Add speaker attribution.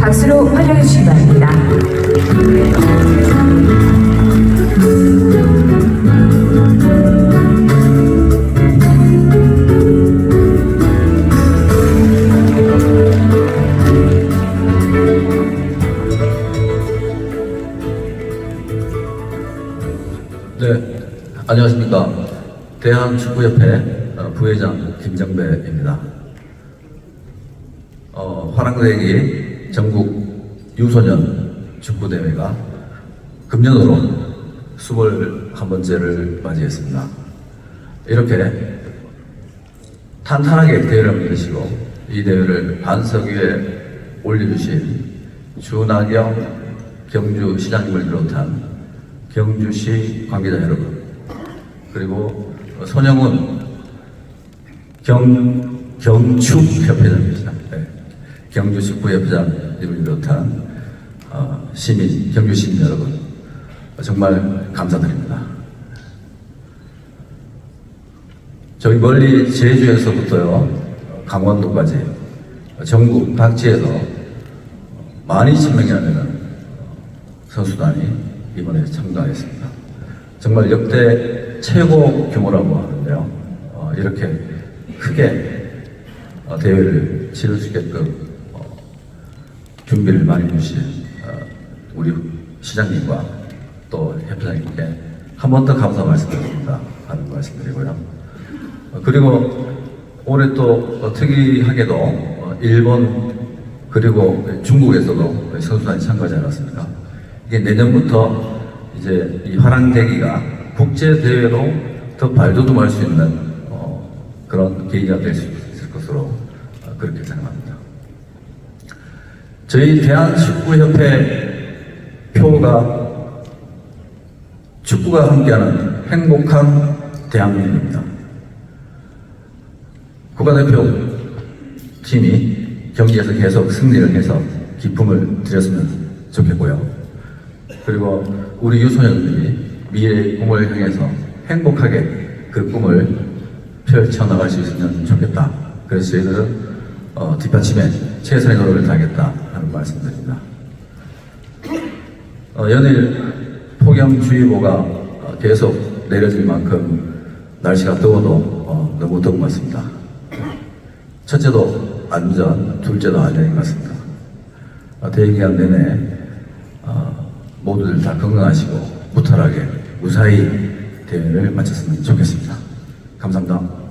Speaker 1: 박수로 환영해 주시기 바랍니다.
Speaker 2: 네, 안녕하십니까. 대한축구협회 어, 부회장 김정배입니다. 어, 화랑대기 전국 유소년 축구대회가 금년으로 21번째를 맞이했습니다. 이렇게 탄탄하게 대회를 만드시고 이 대회를 반석 위에 올려주신 주나경 경주 시장님을 비롯한 경주시 관계자 여러분 그리고 손영훈 경, 경축협회장입니다. 네. 경주축구협회장님을 비롯한 어, 시민, 경주 시민 여러분 정말 감사드립니다. 저희 멀리 제주에서부터요 강원도까지 전국 각지에서 12,000명이나 되는 선수단이 이번에 참가했습니다. 정말 역대 최고 규모라고 하는데요. 어, 이렇게 크게 어, 대회를 치를 수 있게끔 어, 준비를 많이 해주신 어, 우리 시장님과 또 협회장님께 한 번 더 감사 말씀드립니다 하는 말씀드리고요. 어, 그리고 올해 또 어, 특이하게도 어, 일본 그리고 중국에서도 선수단이 참가하지 않았습니까? 이게 내년부터 이제 이 화랑대기가 국제 대회로 더 발돋움할 수 있는 어, 그런 계기가 될 수 있을 것으로 어, 그렇게 생각합니다. 저희 대한축구협회 표가 축구가 함께하는 행복한 대한민국입니다. 국가대표 팀이 경기에서 계속 승리를 해서 기쁨을 드렸으면 좋겠고요. 그리고 우리 유소년들이 미래의 꿈을 향해서 행복하게 그 꿈을 펼쳐나갈 수 있으면 좋겠다. 그래서 저희들은 어, 뒷받침에 최선의 노력을 다하겠다 하는 말씀드립니다. 어, 연일 폭염주의보가 어, 계속 내려질 만큼 날씨가 더워도 어, 너무 더운 것 같습니다. 첫째도 안전, 둘째도 안전인 것 같습니다. 어, 대기간 내내 어, 모두들 다 건강하시고 무탈하게 무사히 대회를 마쳤으면 좋겠습니다. 감사합니다.